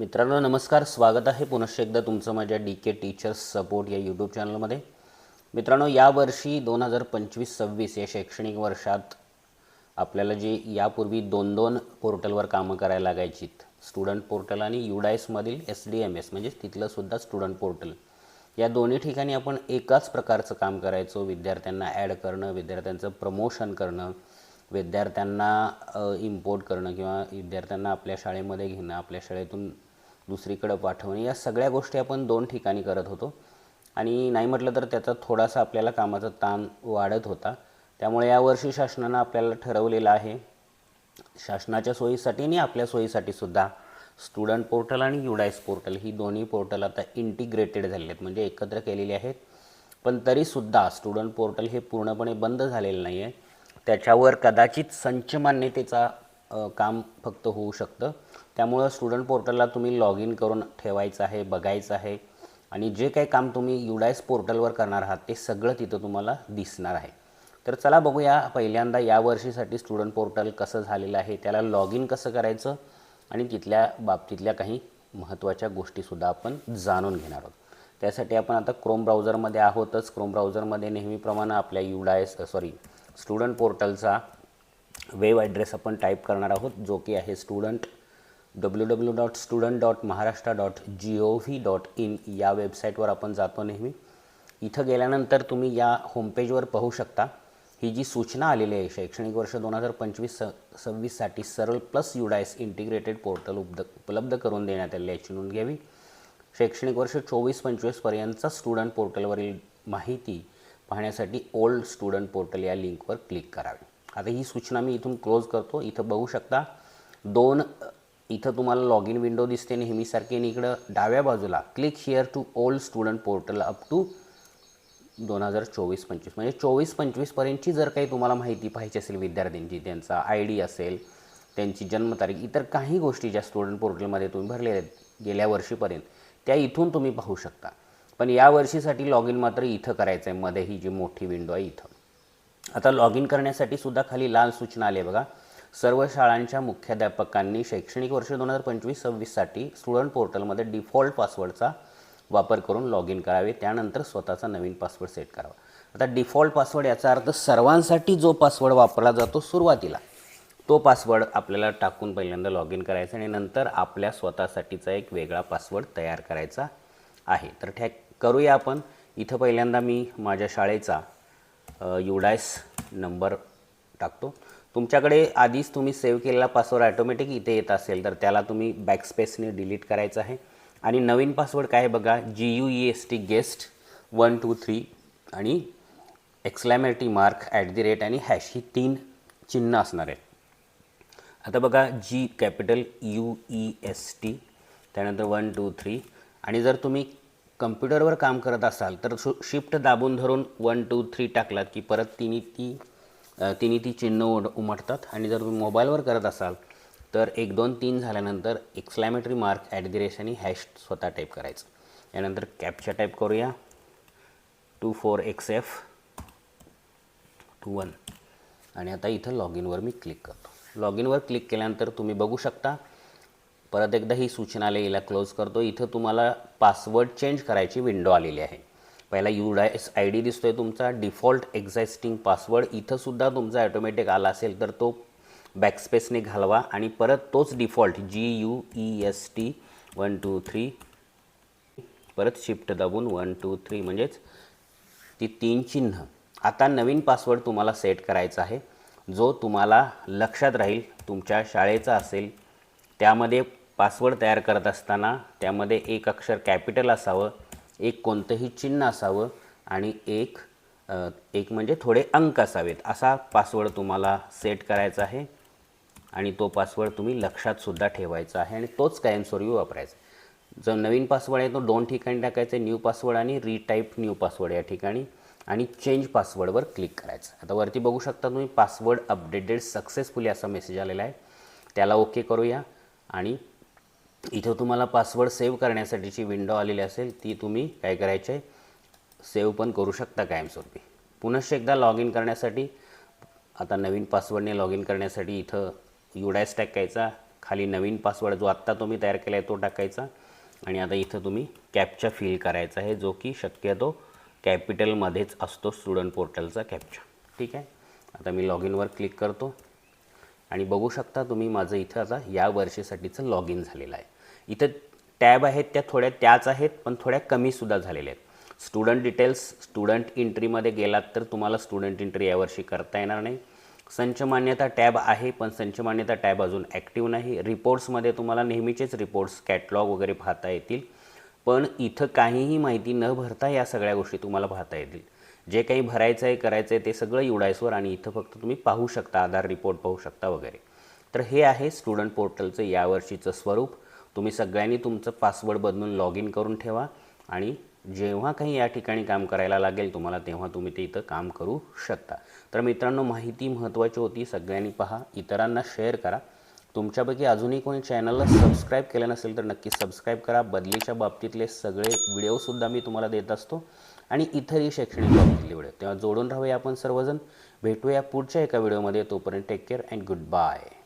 मित्रांनो नमस्कार. स्वागत आहे पुनश्च एकदा तुमचं माझ्या डी के टीचर्स सपोर्ट या यूट्यूब चॅनलमध्ये मित्रांनो यावर्षी दोन हजार पंचवीस सव्वीस या शैक्षणिक वर्षात आपल्याला जे यापूर्वी दोन दोन पोर्टलवर कामं करायला लागायचीत स्टुडंट पोर्टल आणि युडायसमधील एस डी एम एस म्हणजे तिथलंसुद्धा स्टुडंट पोर्टल या दोन्ही ठिकाणी आपण एकाच प्रकारचं काम करायचो. विद्यार्थ्यांना ॲड करणं विद्यार्थ्यांचं प्रमोशन करणं विद्यार्थ्यांना इम्पोर्ट करणं किंवा विद्यार्थ्यांना आपल्या शाळेमध्ये घेणं आपल्या शाळेतून दुसरीकडं पाठवणे या सगळ्या गोष्टी आपण दोन ठिकाणी करत होतो. आणि नाही म्हटलं तर त्याचा थोडासा आपल्याला कामाचा ताण वाढत होता. त्यामुळे यावर्षी शासनानं आपल्याला ठरवलेलं आहे शासनाच्या सोयीसाठी आणि आपल्या सोयीसाठी सुद्धा स्टुडंट पोर्टल आणि युडाईस पोर्टल ही दोन्ही पोर्टल आता इंटिग्रेटेड झाले आहेत म्हणजे एकत्र केलेली आहेत. पण तरीसुद्धा स्टुडंट पोर्टल हे पूर्णपणे बंद झालेलं नाही आहे त्याच्यावर कदाचित संच मान्यतेचा काम फक्त होऊ शकतं. त्यामुळं स्टुडंट पोर्टलला तुम्ही लॉग इन करून ठेवायचं आहे बघायचं आहे. आणि जे काही काम तुम्ही युडायस पोर्टलवर करणार आहात ते सगळं तिथं तुम्हाला दिसणार आहे. तर चला बघूया पहिल्यांदा या वर्षीसाठी स्टुडंट पोर्टल कसं झालेलं आहे त्याला लॉग इन कसं करायचं आणि तिथल्या बाबतीतल्या काही महत्त्वाच्या गोष्टीसुद्धा आपण जाणून घेणार आहोत. त्यासाठी आपण आता क्रोम ब्राउझरमध्ये आहोतच. क्रोम ब्राउझरमध्ये नेहमीप्रमाणे आपल्या युडायस सॉरी स्टुडंट पोर्टलचा वेब ॲड्रेस आपण टाईप करणार आहोत जो की आहे student W W dot student dot Maharashtra dot G O V dot in या वेबसाईटवर आपण जातो नेहमी. इथं गेल्यानंतर तुम्ही या होमपेजवर पाहू शकता. ही जी सूचना आलेली आहे शैक्षणिक वर्ष दोन हजार पंचवीस स सव्वीससाठी सरळ प्लस युडायस इंटिग्रेटेड पोर्टल उपद उपलब्ध करून देण्यात आली याची नोंद घ्यावी. शैक्षणिक वर्ष चोवीस पंचवीसपर्यंतचा स्टुडंट पोर्टलवरील माहिती पाहण्यासाठी ओल्ड स्टुडंट पोर्टल या लिंकवर क्लिक करावे. आता ही सूचना मी इथून क्लोज करतो. इथं बघू शकता दोन इथं तुम्हाला लॉग इन विंडो दिसते नेहमीसारखी आणि इकडं डाव्या बाजूला click here to old student portal up to दोन हजार चोवीस पंचवीस म्हणजे चोवीस पंचवीसपर्यंतची जर काही तुम्हाला माहिती पाहिजे असेल विद्यार्थ्यांची त्यांचा आय डी असेल त्यांची जन्मतारीख इतर काही गोष्टी ज्या स्टुडंट पोर्टलमध्ये तुम्ही भरलेल्या आहेत गेल्या वर्षीपर्यंत त्या इथून तुम्ही पाहू शकता. पण या वर्षीसाठी लॉग इन मात्र इथं करायचं आहे मध्ये ही जी मोठी विंडो आहे इथं. आता लॉग इन करण्यासाठी सुद्धा खाली लाल सूचना आली आहे बघा. सर्व शाळांच्या मुख्याध्यापकांनी शैक्षणिक वर्ष दोन हजार पंचवीस सव्वीससाठी स्टुडंट पोर्टलमध्ये डिफॉल्ट पासवर्डचा वापर करून लॉग इन करावे. त्यानंतर स्वतःचा नवीन पासवर्ड सेट करावा. आता डिफॉल्ट पासवर्ड याचा अर्थ सर्वांसाठी जो पासवर्ड वापरला जातो सुरुवातीला तो पासवर्ड आपल्याला टाकून पहिल्यांदा लॉग इन करायचा आणि नंतर आपल्या स्वतःसाठीचा एक वेगळा पासवर्ड तयार करायचा आहे. तर ठॅक करूया आपण. इथं पहिल्यांदा मी माझ्या शाळेचा युडायस नंबर टाकतो. तुमच्याकडे आधीच तुम्ही सेव्ह केलेला पासवर्ड ॲटोमॅटिक इथे येत असेल तर त्याला तुम्ही बॅकस्पेसने डिलीट करायचं आहे. आणि नवीन पासवर्ड काय आहे बघा G U E S T guest one two three आणि exclamatory mark at the rate आणि हॅश ही तीन चिन्ह असणार आहेत. आता बघा G capital U E S T त्यानंतर वन टू थ्री आणि जर तुम्ही कम्प्युटरवर काम करत असाल तर शिफ्ट दाबून धरून वन टू थ्री टाकलात की परत तिन्ही ती तिन्ही ती चिन्ह उड उमटतात. आणि जर तुम्ही मोबाईलवर करत असाल तर एक दोन तीन झाल्यानंतर एक्सलॅमेटरी मार्क ॲट दी रेश आणि हॅश स्वतः टाईप करायचं. यानंतर कॅपच्या टाईप करूया. Two four X F two one आणि आता इथं लॉग इनवर मी क्लिक करतो. लॉग इनवर क्लिक केल्यानंतर तुम्ही बघू शकता परत एकदा ही सूचना आली क्लोज करतो. इथं तुम्हाला पासवर्ड चेंज करायची विंडो आलेली आहे. पहिला यू एस आय डी दिसतोय तुमचा डिफॉल्ट एक्झिस्टिंग पासवर्ड इथंसुद्धा तुमचा ॲटोमॅटिक आला असेल तर तो बॅकस्पेसने घालवा आणि परत तोच default G U E S T one two three परत शिफ्ट दाबून वन टू थ्री म्हणजेच ती तीन चिन्ह. आता नवीन पासवर्ड तुम्हाला सेट करायचा आहे. जो तुम्हाला लक्षात राहील तुमच्या शाळेचा असेल त्यामध्ये पासवर्ड तयार करत असताना त्यामध्ये एक अक्षर कॅपिटल असावं एक कोणतंही चिन्ह असावं आणि एक एक म्हणजे थोडे अंक असावेत. असा पासवर्ड तुम्हाला सेट करायचा आहे आणि तो पासवर्ड तुम्ही लक्षातसुद्धा ठेवायचा आहे आणि तोच कायमस्वरूपी वापरायचा जो नवीन पासवर्ड आहे तो दोन ठिकाणी टाकायचा न्यू पासवर्ड आणि रिटाईप न्यू पासवर्ड या ठिकाणी आणि चेंज पासवर्डवर क्लिक करायचं. आता वरती बघू शकता तुम्ही पासवर्ड अपडेटेड सक्सेसफुली असा मेसेज आलेला आहे. त्याला ओके करूया आणि इथं तुम्हाला पासवर्ड सेव्ह करण्यासाठीची विंडो आलेली असेल ती तुम्ही काय करायचे सेव्ह पण करू शकता कायमस्वरूपी. पुनश्च एकदा लॉग इन करण्यासाठी आता नवीन पासवर्डने लॉग इन करण्यासाठी इथं युडायस टाकायचा खाली नवीन पासवर्ड जो आत्ता तुम्ही तयार केला आहे तो टाकायचा आणि आता इथं तुम्ही कॅपचा फिल करायचा आहे जो की शक्यतो कॅपिटलमध्येच असतो स्टुडंट पोर्टलचा कॅपचा ठीक आहे? आता मी लॉग इनवर क्लिक करतो. आणि बघू शकता तुम्ही माझं इथं आता या वर्षीसाठीचं लॉग इन झालेलं आहे. इथं टॅब आहेत त्या थोड्या त्याच आहेत पण थोड्या कमीसुद्धा झालेल्या आहेत. स्टुडंट डिटेल्स स्टुडंट एंट्रीमध्ये गेलात तर तुम्हाला स्टुडंट एंट्री यावर्षी करता येणार नाही. संच मान्यता टॅब आहे पण संच मान्यता टॅब अजून ॲक्टिव्ह नाही. रिपोर्ट्समध्ये तुम्हाला नेहमीचेच रिपोर्ट्स कॅटलॉग वगैरे पाहता येतील. पण इथं काहीही माहिती न भरता या सगळ्या गोष्टी तुम्हाला पाहता येतील. जे काही भरायचं आहे करायचं आहे ते सगळं युडायसवर आणि इथं फक्त तुम्ही पाहू शकता आधार रिपोर्ट पाहू शकता वगैरे. तर हे आहे स्टुडंट पोर्टलचं यावर्षीचं स्वरूप. तुम्ही सगळ्यांनी तुमचं पासवर्ड बदलून लॉग इन करून ठेवा आणि जेव्हा काही या ठिकाणी काम करायला लागेल तुम्हाला तेव्हा तुम्ही ते इथं काम करू शकता. तर मित्रांनो माहिती महत्त्वाची होती सगळ्यांनी पहा. इतरांना शेअर करा. तुमच्यापैकी अजूनही कोणी चॅनलला सबस्क्राईब केलं नसेल तर नक्की सबस्क्राईब करा. बदलीच्या बाबतीतले सगळे व्हिडिओसुद्धा मी तुम्हाला देत असतो. आणि इतरही शैक्षणिक बाबतीतले व्हिडिओ तेव्हा जोडून राहूया आपण सर्वजण. भेटूया पुढच्या एका व्हिडिओमध्ये तोपर्यंत take care and good bye